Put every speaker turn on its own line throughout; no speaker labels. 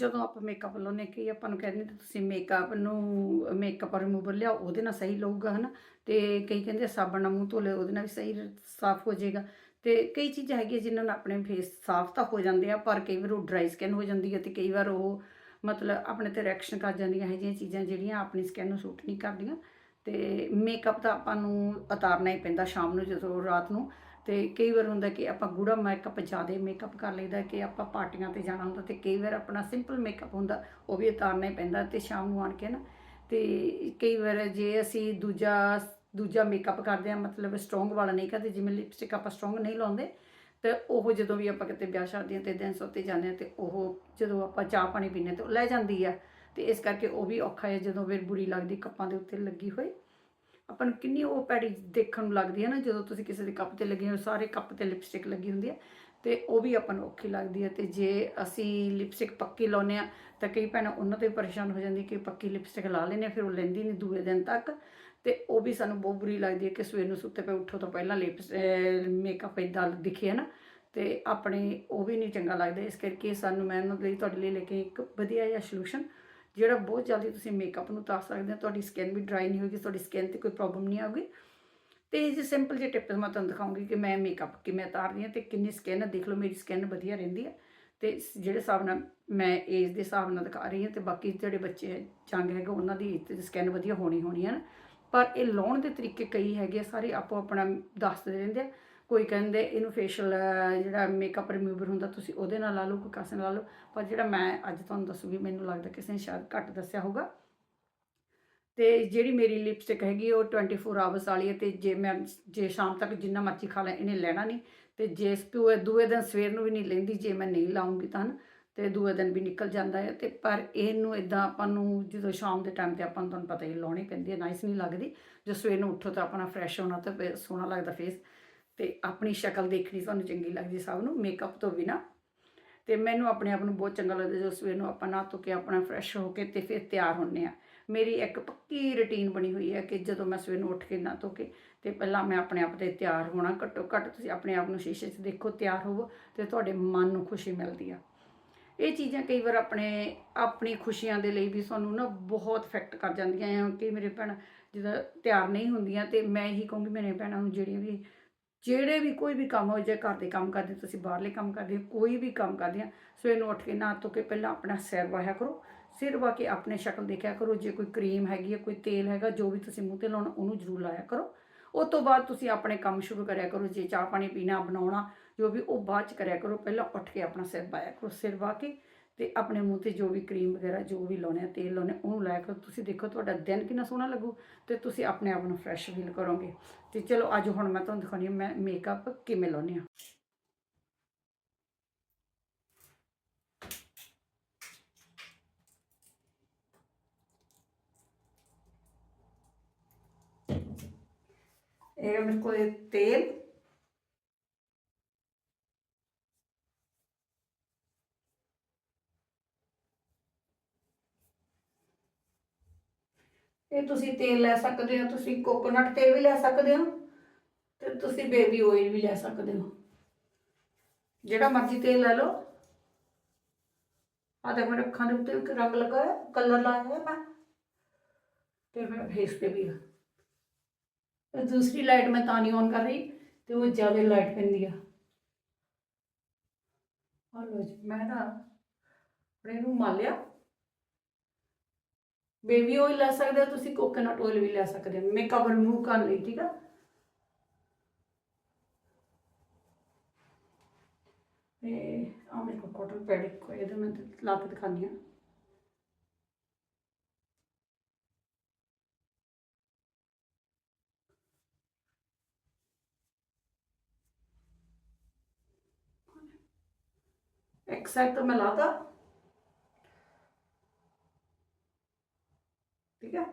ਜਦੋਂ ਆਪਾਂ ਮੇਕਅਪ ਲਾਉਨੇ ਕਿ ਆਪਾਂ ਨੂੰ ਕਹਿੰਦੇ ਤੁਸੀਂ ਮੇਕਅਪ ਨੂੰ ਮੇਕਅਪ ਰਿਮੂਵਰ ਲਿਆ ਉਹਦੇ ਨਾਲ ਸਹੀ ਲਊਗਾ, ਹਨਾ? ਤੇ ਕਈ ਕਹਿੰਦੇ ਸਾਬਣ ਨਾਲ ਮੂੰਹ ਧੋ ਲਿਓ, ਉਹਦੇ ਨਾਲ ਵੀ ਸਹੀ ਸਾਫ਼ ਹੋ ਜਾਏਗਾ। ਤੇ ਕਈ ਚੀਜ਼ਾਂ ਹੈਗੀਆਂ ਜਿਨ੍ਹਾਂ ਨਾਲ ਆਪਣੇ ਫੇਸ ਸਾਫ਼ ਤਾਂ ਹੋ ਜਾਂਦੇ ਆ, ਪਰ ਕਈ ਵਾਰ ਉਹ ਡਰਾਈ ਸਕਿਨ ਹੋ ਜਾਂਦੀ ਹੈ ਤੇ ਕਈ ਵਾਰ ਉਹ ਮਤਲਬ ਆਪਣੇ ਤੇ ਰਿਐਕਸ਼ਨ ਕਰ ਜਾਂਦੀਆਂ, ਇਹ ਜਿਹੀਆਂ ਚੀਜ਼ਾਂ ਜਿਹੜੀਆਂ ਆਪਣੀ ਸਕਿਨ ਨੂੰ ਸੂਟ ਨਹੀਂ ਕਰਦੀਆਂ। ਤੇ ਮੇਕਅਪ ਤਾਂ ਆਪਾਂ ਨੂੰ ਉਤਾਰਨਾ ਹੀ ਪੈਂਦਾ ਸ਼ਾਮ ਨੂੰ ਜਦੋਂ ਰਾਤ ਨੂੰ। ਤੇ ਕਈ ਵਾਰ ਹੁੰਦਾ ਕਿ ਆਪਾਂ ਗੂੜਾ ਮੇਕਅਪ ਜ਼ਿਆਦਾ ਮੇਕਅਪ ਕਰ ਲਈਦਾ, ਕਿ ਆਪਾਂ ਪਾਰਟੀਆਂ ਤੇ ਜਾਣਾ ਹੁੰਦਾ ਤੇ ਕਈ ਵਾਰ ਆਪਣਾ ਸਿੰਪਲ ਮੇਕਅਪ ਹੁੰਦਾ, ਉਹ ਵੀ ਉਤਾਰਨਾ ਹੀ ਪੈਂਦਾ ਤੇ ਸ਼ਾਮ ਨੂੰ ਆਣ ਕੇ ਨਾ। ਤੇ ਕਈ ਵਾਰ ਜੇ ਅਸੀਂ ਦੂਜਾ ਦੂਜਾ ਮੇਕਅਪ ਕਰਦੇ ਆ ਮਤਲਬ ਸਟਰੋਂਗ ਵਾਲਾ ਨਹੀਂ ਕਰਦੇ, ਜਿਵੇਂ ਲਿਪਸਟਿਕ ਆਪਾਂ ਸਟਰੋਂਗ ਨਹੀਂ ਲਾਉਂਦੇ, ਤੇ ਉਹ ਜਦੋਂ ਵੀ ਆਪਾਂ ਕਿਤੇ ਵਿਆਹ ਸ਼ਾਦੀਆਂ ਤੇ ਦਿਨ ਸੋਤੇ ਜਾਂਦੇ ਆ ਤੇ ਉਹ ਜਦੋਂ ਆਪਾਂ ਚਾਹ ਪਾਣੀ ਪੀਨੇ ਤੇ ਉਹ ਲੈ ਜਾਂਦੀ ਆ। ਤੇ ਇਸ ਕਰਕੇ ਉਹ ਵੀ ਔਖਾ ਹੈ, ਜਦੋਂ ਫਿਰ ਬੁਰੀ ਲੱਗਦੀ, ਕੱਪਾਂ ਦੇ ਉੱਤੇ ਲੱਗੀ ਹੋਈ। ਆਪਾਂ ਨੂੰ ਕਿੰਨੀ ਉਹ ਪੈੜੀ ਦੇਖਣ ਨੂੰ ਲੱਗਦੀ ਹੈ ਨਾ, ਜਦੋਂ ਤੁਸੀਂ ਕਿਸੇ ਦੇ ਕੱਪ ਤੇ ਲੱਗੇ ਹੋ, ਸਾਰੇ ਕੱਪ ਤੇ ਲਿਪਸਟਿਕ ਲੱਗੀ ਹੁੰਦੀ ਹੈ ਤੇ ਉਹ ਵੀ ਆਪਾਂ ਨੂੰ ਔਖੀ ਲੱਗਦੀ ਹੈ ਤੇ ਜੇ ਅਸੀਂ ਲਿਪਸਟਿਕ ਪੱਕੀ ਲਾਉਨੇ ਆ ਤਾਂ ਕਈ ਭੈਣਾਂ ਉਹਨਾਂ ਤੇ ਪਰੇਸ਼ਾਨ ਹੋ ਜਾਂਦੀ ਕਿ ਪੱਕੀ ਲਿਪਸਟਿਕ ਲਾ ਲੈਨੇ ਆ ਫਿਰ ਉਹ ਲੈਂਦੀ ਨਹੀਂ ਦੂਏ ਦਿਨ ਤੱਕ ਤੇ ਉਹ ਵੀ ਸਾਨੂੰ ਬਹੁਤ ਬੁਰੀ ਲੱਗਦੀ ਹੈ ਕਿ ਸਵੇਰ ਨੂੰ ਸੁੱਤੇ ਪਏ ਉੱਠੋ ਤੋਂ ਪਹਿਲਾਂ ਲਿਪਸ ਮੇਕਅਪ ਇਦਾਂ ਦਿਖੇ ਨਾ? ਤੇ ਆਪਣੇ ਉਹ ਵੀ ਨਹੀਂ ਚੰਗਾ ਲੱਗਦਾ, ਇਸ ਕਰਕੇ ਸਾਨੂੰ ਮੈਂ ਉਹਨਾਂ ਲਈ, ਤੁਹਾਡੇ ਲਈ ਲੈ ਕੇ ਇੱਕ ਵਧੀਆ ਜਿਹਾ ਸੋਲੂਸ਼ਨ ਜਿਹੜਾ ਬਹੁਤ ਜਲਦੀ ਤੁਸੀਂ ਮੇਕਅਪ ਨੂੰ ਉਤਾਰ ਸਕਦੇ ਹੋ ਤੁਹਾਡੀ ਸਕਿਨ ਵੀ ਡਰਾਈ ਨਹੀਂ ਹੋਏਗੀ ਤੁਹਾਡੀ ਸਕਿਨ ਤੇ ਕੋਈ ਪ੍ਰੋਬਲਮ ਨਹੀਂ ਆਊਗੀ। ਤੇ ਇਹ ਜੇ ਸਿੰਪਲ ਜਿਹੇ ਟਿਪਸ ਮੈਂ ਤੁਹਾਨੂੰ ਦਿਖਾਉਂਗੀ ਕਿ ਮੈਂ ਮੇਕਅਪ ਕਿਵੇਂ ਉਤਾਰਦੀ ਹਾਂ ਤੇ ਕਿੰਨੀ ਸਕਿਨ ਦੇਖ ਲਓ ਮੇਰੀ ਸਕਿਨ ਵਧੀਆ ਰਹਿੰਦੀ ਹੈ ਤੇ ਜਿਹੜੇ ਹਿਸਾਬ ਨਾਲ ਮੈਂ ਏਜ ਦੇ ਹਿਸਾਬ ਨਾਲ ਦਿਖਾ ਰਹੀ ਹਾਂ ਤੇ ਬਾਕੀ ਜਿਹੜੇ ਬੱਚੇ ਚੰਗ ਹੈਗੇ ਉਹਨਾਂ ਦੀ ਸਕਿਨ ਵਧੀਆ ਹੋਣੀ ਹੋਣੀ ਹੈ ਨਾ। ਪਰ ਇਹ ਲਾਉਣ ਦੇ ਤਰੀਕੇ ਕਈ ਹੈਗੇ ਆ, ਸਾਰੇ ਆਪੋ ਆਪਣਾ ਦੱਸਦੇ ਰਹਿੰਦੇ ਆ। ਕੋਈ ਕਹਿੰਦੇ ਇਹਨੂੰ ਫੇਸ਼ੀਅਲ ਜਿਹੜਾ ਮੇਕਅਪ ਰਿਮੂਵਰ ਹੁੰਦਾ, ਤੁਸੀਂ ਉਹਦੇ ਨਾਲ ਲਾ ਲਓ, ਕੋਈ ਕਾਸੇ ਨਾਲ ਲਾ ਲਓ। ਪਰ ਜਿਹੜਾ ਮੈਂ ਅੱਜ ਤੁਹਾਨੂੰ ਦੱਸੂਗੀ, ਮੈਨੂੰ ਲੱਗਦਾ ਕਿਸੇ ਨੇ ਸ਼ਾਇਦ ਘੱਟ ਦੱਸਿਆ ਹੋਊਗਾ। ਤੇ ਜਿਹੜੀ ਮੇਰੀ ਲਿਪਸਟਿਕ ਹੈਗੀ, ਉਹ 24 ਆਵਰਸ ਵਾਲੀ ਹੈ ਤੇ ਜੇ ਮੈਂ, ਜੇ ਸ਼ਾਮ ਤੱਕ ਜਿੰਨਾ ਮਰਜ਼ੀ ਖਾ ਲਾਂ, ਇਹਨੇ ਲੈਣਾ ਨਹੀਂ। ਤੇ ਜੇ ਦੂਏ ਦੂਏ ਦਿਨ ਸਵੇਰ ਨੂੰ ਵੀ ਨਹੀਂ ਲੈਂਦੀ, ਜੇ ਮੈਂ ਨਹੀਂ ਲਾਉਂਗੀ ਤਾਂ ਤੇ ਦੂਏ ਦਿਨ ਵੀ ਨਿਕਲ ਜਾਂਦਾ ਹੈ। ਤੇ ਪਰ ਇਹਨੂੰ ਇਦਾਂ ਆਪਾਂ ਨੂੰ ਜਦੋਂ ਸ਼ਾਮ ਦੇ ਟਾਈਮ ਤੇ ਆਪਾਂ ਨੂੰ ਤੁਹਾਨੂੰ ਪਤਾ ਹੀ ਲਾਉਣੀ ਪੈਂਦੀ ਹੈ ਨਾਈਸ ਨਹੀਂ ਲੱਗਦੀ। ਜੋ ਸਵੇਰ ਨੂੰ ਉੱਠੋ ਤਾਂ ਆਪਣਾ ਫਰੈਸ਼ ਹੋਣਾ ਤੇ ਫਿਰ ਸੋਹਣਾ ਲੱਗਦਾ ਫੇਸ ਤੇ ਆਪਣੀ ਸ਼ਕਲ ਦੇਖਣੀ ਸਾਨੂੰ ਚੰਗੀ ਲੱਗਦੀ ਸਭ ਨੂੰ ਮੇਕਅਪ ਤੋਂ ਬਿਨਾ। ਤੇ ਮੈਨੂੰ ਆਪਣੇ ਆਪ ਨੂੰ ਬਹੁਤ ਚੰਗਾ ਲੱਗਦਾ ਜਦੋਂ ਸਵੇਰ ਨੂੰ ਆਪਾਂ ਨਹਾ ਧੋ ਕੇ ਆਪਣਾ ਫਰੈਸ਼ ਹੋ ਕੇ ਤੇ ਫਿਰ ਤਿਆਰ ਹੁੰਨੇ ਆ ਮੇਰੀ ਇੱਕ ਪੱਕੀ ਰੁਟੀਨ ਬਣੀ ਹੋਈ ਹੈ ਕਿ ਜਦੋਂ ਮੈਂ ਸਵੇਰ ਨੂੰ ਉੱਠ ਕੇ ਨਹਾ ਧੋ ਕੇ ਤੇ ਪਹਿਲਾਂ ਮੈਂ ਆਪਣੇ ਆਪ ਤੇ ਤਿਆਰ ਹੋਣਾ, ਘੱਟੋ ਘੱਟ ਤੁਸੀਂ ਆਪਣੇ ਆਪ ਨੂੰ ਸ਼ੀਸ਼ੇ 'ਚ ਦੇਖੋ ਤਿਆਰ ਹੋਵੋ ਤੇ ਤੁਹਾਡੇ ਮਨ ਨੂੰ ਖੁਸ਼ੀ ਮਿਲਦੀ ਆ। ਇਹ ਚੀਜ਼ਾਂ ਕਈ ਵਾਰ ਆਪਣੇ, ਆਪਣੀ ਖੁਸ਼ੀਆਂ ਦੇ ਲਈ ਵੀ ਸਾਨੂੰ ਨਾ ਬਹੁਤ ਇਫੈਕਟ ਕਰ ਜਾਂਦੀਆਂ ਆ ਕਿ ਮੇਰੇ ਭੈਣ ਜਦੋਂ ਤਿਆਰ ਨਹੀਂ ਹੁੰਦੀਆਂ ਤੇ ਮੈਂ ਇਹੀ ਕਹੂੰਗੀ ਮੇਰੇ ਭੈਣਾਂ ਨੂੰ ਜਿਹੜੀਆਂ ਵੀ ਜਿਹੜੇ ਵੀ ਕੋਈ ਵੀ ਕੰਮ ਹੋ ਜਾਏ ਘਰ ਦੇ ਕੰਮ ਕਰਦੇ ਤੁਸੀਂ ਬਾਹਰਲੇ ਕੰਮ ਕਰਦੇ ਹੋ, ਕੋਈ ਵੀ ਕੰਮ ਕਰਦੇ ਆ ਸਵੇਰ ਨੂੰ ਉੱਠ ਕੇ ਨਹਾ ਧੋ ਕੇ ਪਹਿਲਾਂ ਆਪਣਾ ਸਿਰ ਵਾਹਿਆ ਕਰੋ ਸਿਰ ਵਾ ਕੇ ਆਪਣੇ ਸ਼ਕਲ ਦੇਖਿਆ ਕਰੋ ਜੇ ਕੋਈ ਕਰੀਮ ਹੈਗੀ ਹੈ ਕੋਈ ਤੇਲ ਹੈਗਾ ਜੋ ਵੀ ਤੁਸੀਂ ਮੂੰਹ ਤੇ ਲਾਉਣਾ ਉਹਨੂੰ ਜ਼ਰੂਰ ਲਾਇਆ ਕਰੋ। ਉਸ ਤੋਂ ਬਾਅਦ ਤੁਸੀਂ ਆਪਣੇ ਕੰਮ ਸ਼ੁਰੂ ਕਰਿਆ ਕਰੋ ਜੇ ਚਾਹ ਪਾਣੀ ਪੀਣਾ ਬਣਾਉਣਾ ਜੋ ਵੀ ਉਹ ਬਾਅਦ ਚ ਕਰਿਆ ਕਰੋ ਪਹਿਲਾਂ ਉੱਠ ਕੇ ਆਪਣਾ ਸਿਰ ਵਾਇਆ ਕਰੋ ਸਿਰ ਵਾ ਕੇ ਤੇ ਆਪਣੇ ਮੂੰਹ ਤੇ ਜੋ ਵੀ ਕਰੀਮ ਵਗੈਰਾ, ਜੋ ਵੀ ਲਾਉਣੇ ਆ, ਤੇਲ ਲਾਉਣੇ ਉਹਨੂੰ ਲਾਇਆ ਕਰੋ ਤੁਸੀਂ ਦੇਖੋ ਤੁਹਾਡਾ ਦਿਨ ਕਿੰਨਾ ਸੋਹਣਾ ਲੱਗੂ ਤੇ ਤੁਸੀਂ ਆਪਣੇ ਆਪ ਨੂੰ ਫਰੈਸ਼ ਫੀਲ ਕਰੋਗੇ। ਤੇ ਚਲੋ ਅੱਜ ਹੁਣ ਮੈਂ ਤੁਹਾਨੂੰ ਦਿਖਾਉਣੀ ਹਾਂ ਮੈਂ ਮੇਕਅਪ ਕਿਵੇਂ ਲਾਉਣੀ ਆ ਇਹ ਮੇਰੇ ਕੋਲ ਤੇਲ ਇਹ ਤੁਸੀਂ ਤੇਲ ਲੈ ਸਕਦੇ ਹੋ, ਤੁਸੀਂ ਕੋਕੋਨਟ ਤੇਲ ਵੀ ਲੈ ਸਕਦੇ ਹੋ ਤੇ ਤੁਸੀਂ ਬੇਬੀ ਆਇਲ ਵੀ ਲੈ ਸਕਦੇ ਹੋ। ਜਿਹੜਾ ਮਰਜ਼ੀ ਤੇਲ ਲੈ ਲਓ। ਆ ਦੇਖੋ ਮੇਰੇ ਅੱਖਾਂ ਦੇ ਉੱਤੇ ਇੱਕ ਰੰਗ ਲੱਗਾ ਹੈ ਕਲਰ ਲਾਇਆ ਹੈ ਮੈਂ। ਤੇ ਮੈਂ ਫੇਸ ਤੇ ਵੀ ਆ। ਤੇ ਦੂਸਰੀ ਲਾਈਟ ਮੈਂ ਤਾਂ ਨਹੀਂ ਔਨ ਕਰ ਰਹੀ, ਤੇ ਉਹ ਜ਼ਿਆਦਾ ਲਾਈਟ ਪੈਂਦੀ ਆ। ਆ ਲੋ ਜੀ, ਮੈਂ ਨਾ ਆਪਣੇ ਨੂੰ ਮਾਲਿਆ। ਬੇਬੀ ਆਇਲ ਲੈ ਸਕਦੇ ਹੋ, ਤੁਸੀਂ ਕੋਕੋਨਟ ਆਇਲ ਵੀ ਲੈ ਸਕਦੇ ਹੋ। ਮੇਕਅਪ ਰਿਮੂਵ ਕਰਨ ਲਈ, ਠੀਕ ਆ? ਤੇ ਆ ਮੇਰੇ ਕੋਲ ਕਾਟਨ ਪੈਡ ਕੋਈ ਇਹਦੇ ਮੈਂ ਲਾ ਕੇ ਦਿਖਾਉਂਦੀ ਹਾਂ। ਇੱਕ ਸਾਈਡ ਤੋਂ। ਮੈਂ ਲਾਤਾ ਠੀਕ ਹੈ?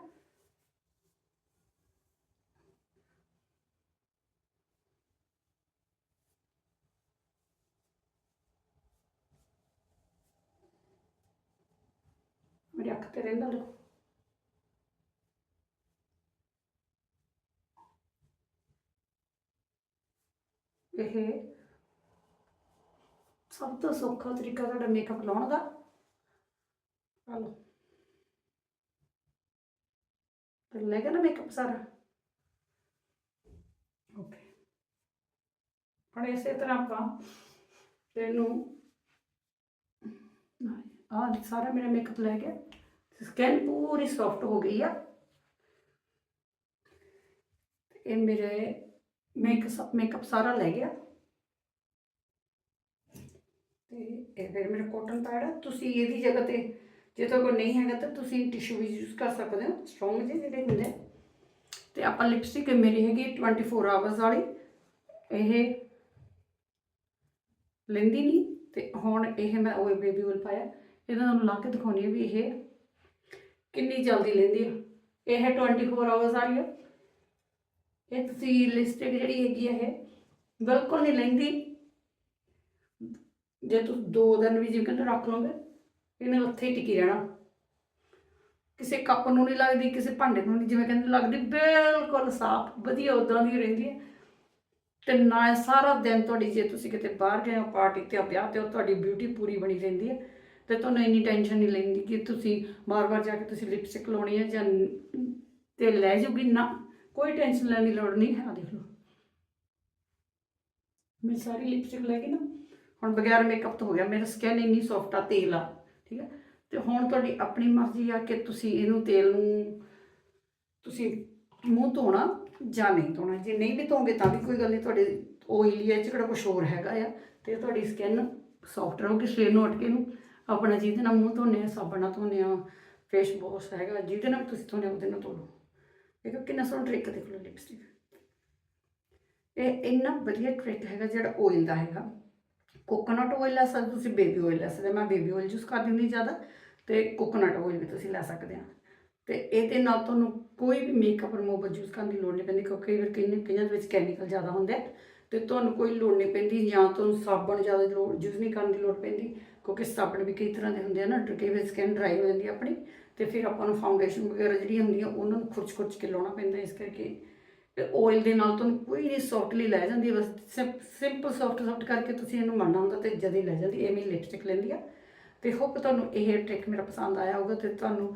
ਮੇਰੀ ਅੱਖ ਤੇ ਰਹਿੰਦਾ ਲੋ ਇਹ ਸਭ ਤੋਂ ਸੌਖਾ ਤਰੀਕਾ ਤੁਹਾਡਾ ਮੇਕਅਪ ਲਾਉਣ ਦਾ। ਹਲੋ। ਤੇ ਲੈ ਗਿਆ ਨਾ ਮੇਕਅਪ ਸਾਰਾ ਓਕੇ ਹੁਣ ਇਸੇ ਤਰ੍ਹਾਂ ਆਪਾਂ ਤੈਨੂੰ ਸਾਰਾ ਮੇਰਾ ਮੇਕਅਪ ਲੈ ਗਿਆ ਸਕਿਨ ਪੂਰੀ ਸੌਫਟ ਹੋ ਗਈ ਆ ਇਹ ਮੇਰੇ ਮੇਕਅਪ ਮੇਕਅਪ ਸਾਰਾ ਲੈ ਗਿਆ ਤੇ ਇਹ ਫਿਰ ਮੇਰਾ ਕੋਟਨ ਪੈਡ ਆ ਤੁਸੀਂ ਇਹਦੀ ਜਗ੍ਹਾ ਤੇ ਜੇ ਤੁਹਾਡੇ ਕੋਲ ਨਹੀਂ ਹੈਗਾ ਤਾਂ ਤੁਸੀਂ ਟਿਸ਼ੂ ਵੀ ਯੂਜ਼ ਕਰ ਸਕਦੇ ਹੋ ਸਟਰੋਂਗ ਜਿਹੇ ਜਿਹੜੇ ਹੁੰਦੇ ਆ। ਤੇ ਆਪਾਂ ਲਿਪਸਟਿਕ ਮੇਰੀ ਹੈਗੀ 24 ਆਵਰਸ ਵਾਲੀ। ਇਹ ਲੈਂਦੀ ਨਹੀਂ ਤੇ ਹੁਣ ਇਹ ਮੈਂ ਉਹ ਬੇਬੀ oil ਪਾਇਆ। ਇਹਦਾ ਤੁਹਾਨੂੰ ਲਾ ਕੇ ਦਿਖਾਉਣੀ ਹੈ ਵੀ ਇਹ ਕਿੰਨੀ ਜਲਦੀ ਲੈਂਦੀ ਹੈ ਇਹ 24 ਆਵਰਸ ਵਾਲੀ ਹੈ ਇਹ ਤੁਸੀਂ ਲਿਪਸਟਿਕ ਜਿਹੜੀ ਹੈਗੀ ਹੈ ਇਹ ਬਿਲਕੁਲ ਨਹੀਂ ਲੈਂਦੀ। ਜੇ ਤੁਸੀਂ ਦੋ ਦਿਨ ਵੀ ਜਿਵੇਂ ਕਹਿੰਦੇ ਰੱਖ ਲਓਗੇ ਇਹਨੇ ਉੱਥੇ ਹੀ ਟਿਕੀ ਰਹਿਣਾ। ਕਿਸੇ ਕੱਪ ਨੂੰ ਨਹੀਂ ਲੱਗਦੀ, ਕਿਸੇ ਭਾਂਡੇ ਨੂੰ ਨਹੀਂ, ਜਿਵੇਂ ਕਹਿੰਦੇ ਲੱਗਦੀ, ਬਿਲਕੁਲ ਸਾਫ਼, ਵਧੀਆ ਉਦਾਂ ਦੀ ਰਹਿੰਦੀ ਹੈ। ਤੇ ਨਾ ਸਾਰਾ ਦਿਨ ਤੁਹਾਡੀ, ਜੇ ਤੁਸੀਂ ਕਿਤੇ ਬਾਹਰ ਗਏ ਹੋ ਪਾਰਟੀ ਤੇ ਵਿਆਹ ਤੇ, ਉਹ ਤੁਹਾਡੀ ਬਿਊਟੀ ਪੂਰੀ ਬਣੀ ਰਹਿੰਦੀ ਹੈ। ਤੇ ਤੁਹਾਨੂੰ ਇੰਨੀ ਟੈਨਸ਼ਨ ਨਹੀਂ ਲੈਂਦੀ ਕਿ ਤੁਸੀਂ ਬਾਰ-ਬਾਰ ਜਾ ਕੇ ਤੁਸੀਂ ਲਿਪਸਟਿਕ ਲਾਉਣੀ ਹੈ ਜਾਂ ਤੇ ਲੈ ਜੂਗੀ ਨਾ, ਕੋਈ ਟੈਨਸ਼ਨ ਲੈਣ ਦੀ ਲੋੜ ਨਹੀਂ ਹੈ, ਆਹ ਦੇਖ ਲਓ। ਮੈਂ ਸਾਰੀ ਲਿਪਸਟਿਕ ਲੈ ਕੇ ਨਾ, ਹੁਣ ਬਗੈਰ ਮੇਕਅਪ ਤੋਂ ਹੋ ਗਿਆ, ਮੇਰਾ ਸਕਿਨ ਇੰਨੀ ਸੌਫਟ ਆ, ਤੇਲ ਆ। ਠੀਕ ਹੈ? ਤੇ ਹੁਣ ਤੁਹਾਡੀ ਆਪਣੀ ਮਰਜ਼ੀ ਆ ਕਿ ਤੁਸੀਂ ਇਹਨੂੰ ਤੇਲ ਨੂੰ ਤੁਸੀਂ ਮੂੰਹ ਧੋਣਾ ਜਾਂ ਨਹੀਂ ਧੋਣਾ। ਜੇ ਨਹੀਂ ਵੀ ਧੋਗੇ ਤਾਂ ਵੀ ਕੋਈ ਗੱਲ ਨਹੀਂ, ਤੁਹਾਡੇ ਓਇਲੀ ਹੈ ਚ ਕਿਹੜਾ ਕੁਝ ਹੋਰ ਹੈਗਾ ਆ। ਤੇ ਤੁਹਾਡੀ ਸਕਿਨ ਸੌਫਟ ਰਹੂਗੀ, ਸਵੇਰ ਨੂੰ ਉੱਠ ਕੇ ਨੂੰ ਆਪਣਾ ਜਿਹਦੇ ਨਾਲ ਮੂੰਹ ਧੋਨੇ ਆ ਸਾਬਣ ਨਾਲ ਧੋਨੇ ਆ ਫੇਸ ਵਾਸ਼ ਹੈਗਾ, ਜਿਹਦੇ ਨਾਲ ਤੁਸੀਂ ਧੋਨੇ ਉਹਦੇ ਨਾਲ ਧੋ ਲਓ। ਦੇਖੋ ਕਿੰਨਾ ਸੋਹਣਾ ਟ੍ਰਿਕ ਦੇਖ ਲਓ ਲਿਪਸਟਿਕ ਇਹ ਇੰਨਾ ਵਧੀਆ ਟ੍ਰਿਕ ਹੈਗਾ ਜਿਹੜਾ ਓਇਲ ਦਾ ਹੈਗਾ। ਕੋਕੋਨਟ ਆਇਲ ਲੈ ਸਕਦੇ ਤੁਸੀਂ, ਬੇਬੀ ਆਇਲ ਲੈ ਸਕਦੇ ਮੈਂ ਬੇਬੀ ਆਇਲ ਯੂਜ਼ ਕਰਦੀ ਹੁੰਦੀ ਜ਼ਿਆਦਾ, ਤੇ ਕੋਕੋਨਟ ਆਇਲ ਵੀ ਤੁਸੀਂ ਲੈ ਸਕਦੇ ਆ ਤੇ ਇਹਦੇ ਨਾਲ ਤੁਹਾਨੂੰ ਕੋਈ ਵੀ ਮੇਕਅਪ ਰਿਮੂਵਰ ਯੂਜ਼ ਕਰਨ ਦੀ ਲੋੜ ਨਹੀਂ ਪੈਂਦੀ, ਕਿਉਂਕਿ ਇਹ ਕਈ ਕਈਆਂ ਦੇ ਵਿੱਚ ਕੈਮੀਕਲ ਜ਼ਿਆਦਾ ਹੁੰਦੇ ਆ, ਤੇ ਤੁਹਾਨੂੰ ਕੋਈ ਲੋੜ ਨਹੀਂ ਪੈਂਦੀ, ਜਾਂ ਤੁਹਾਨੂੰ ਸਾਬਣ ਜ਼ਿਆਦਾ ਲੋੜ, ਯੂਜ਼ ਨਹੀਂ ਕਰਨ ਦੀ ਲੋੜ ਪੈਂਦੀ, ਕਿਉਂਕਿ ਸਾਬਣ ਵੀ ਕਈ ਤਰ੍ਹਾਂ ਦੇ ਹੁੰਦੇ ਆ ਨਾ ਕਈ ਵਾਰ ਸਕਿਨ ਡਰਾਈ ਹੋ ਜਾਂਦੀ ਆ ਆਪਣੀ, ਤੇ ਫਿਰ ਆਪਾਂ ਨੂੰ ਫਾਊਂਡੇਸ਼ਨ ਵਗੈਰਾ ਜਿਹੜੀਆਂ ਹੁੰਦੀਆਂ, ਉਹਨਾਂ ਨੂੰ ਖੁਰਚ-ਖੁਰਚ ਕੇ ਲਾਉਣਾ ਪੈਂਦਾ, ਇਸ ਕਰਕੇ ਆਇਲ ਦੇ ਨਾਲ ਤੁਹਾਨੂੰ ਕੋਈ ਨਹੀਂ ਸੌਫਟਲੀ ਲੈ ਜਾਂਦੀ ਬਸ ਸਿੰਪਲ ਸੌਫਟ ਸੌਫਟ ਕਰਕੇ ਤੁਸੀਂ ਇਹਨੂੰ ਮੰਨਣਾ ਹੁੰਦਾ ਤੇ ਜਦ ਹੀ ਲੈ ਜਾਂਦੀ, ਐਵੇਂ ਲਿਪਸਟਿਕ ਲੈਂਦੀ ਆ। ਤੇ ਹੋਪ ਤੁਹਾਨੂੰ ਇਹ ਟ੍ਰਿਕ ਮੇਰਾ ਪਸੰਦ ਆਇਆ ਹੋਊਗਾ ਤੇ ਤੁਹਾਨੂੰ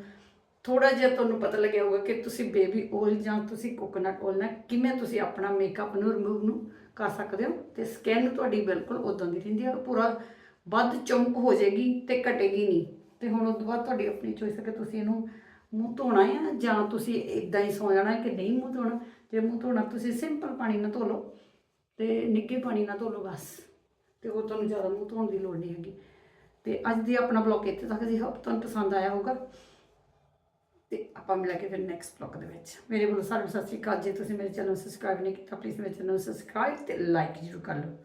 ਥੋੜਾ ਜਿਹਾ ਤੁਹਾਨੂੰ ਪਤਾ ਲੱਗਿਆ ਹੋਊਗਾ ਕਿ ਤੁਸੀਂ ਬੇਬੀ ਆਇਲ ਜਾਂ ਤੁਸੀਂ ਕੋਕੋਨਟ ਆਇਲ ਨਾਲ ਕਿਵੇਂ ਤੁਸੀਂ ਆਪਣਾ ਮੇਕਅਪ ਨੂੰ ਰਿਮੂਵ ਨੂੰ ਕਰ ਸਕਦੇ ਹੋ। ਤੇ ਸਕਿਨ ਤੁਹਾਡੀ ਬਿਲਕੁਲ ਉਦਾਂ ਦੀ ਰਹਿੰਦੀ ਹੈ ਪੂਰਾ ਵੱਧ ਚਮਕ ਹੋ ਜਾਏਗੀ ਤੇ ਘਟੇਗੀ ਨਹੀਂ। ਤੇ ਹੁਣ ਉਸ ਤੋਂ ਬਾਅਦ ਤੁਹਾਡੀ ਆਪਣੀ ਚੋਇਸ ਹੈ ਕਿ ਤੁਸੀਂ ਇਹਨੂੰ ਮੂੰਹ ਧੋਣਾ ਹੈ ਜਾਂ ਤੁਸੀਂ ਇਦਾਂ ਹੀ ਸੌ ਜਾਣਾ ਕਿ ਨਹੀਂ ਮੂੰਹ ਧੋਣਾ। ਜੇ ਮੂੰਹ ਧੋਣਾ, ਤੁਸੀਂ ਸਿੰਪਲ ਪਾਣੀ ਨਾਲ ਧੋ ਲਓ ਤੇ ਨਿੱਘੇ ਪਾਣੀ ਨਾਲ ਧੋ ਲਓ ਬਸ। ਤੇ ਉਹ ਤੁਹਾਨੂੰ ਜ਼ਿਆਦਾ ਮੂੰਹ ਧੋਣ ਦੀ ਲੋੜ ਨਹੀਂ ਹੈਗੀ। ਤੇ ਅੱਜ ਦੀ ਆਪਣਾ ਬਲੌਗ ਇੱਥੇ ਤੱਕ ਜੀ। ਹੋਪ ਤੁਹਾਨੂੰ ਪਸੰਦ ਆਇਆ ਹੋਊਗਾ। ਤੇ ਆਪਾਂ ਮਿਲ ਕੇ ਫਿਰ ਨੈਕਸਟ ਬਲੌਗ ਦੇ ਵਿੱਚ। ਮੇਰੇ ਵੱਲੋਂ ਸਾਰਿਆਂ ਨੂੰ ਸਤਿ ਸ਼੍ਰੀ ਅਕਾਲ। ਜੇ ਤੁਸੀਂ ਮੇਰੇ ਚੈਨਲ ਨੂੰ ਸਬਸਕ੍ਰਾਈਬ ਨਹੀਂ ਕੀਤਾ ਪਲੀਜ਼ ਮੇਰੇ ਚੈਨਲ ਨੂੰ ਸਬਸਕ੍ਰਾਈਬ ਤੇ ਲਾਈਕ ਜ਼ਰੂਰ ਕਰ ਲਓ।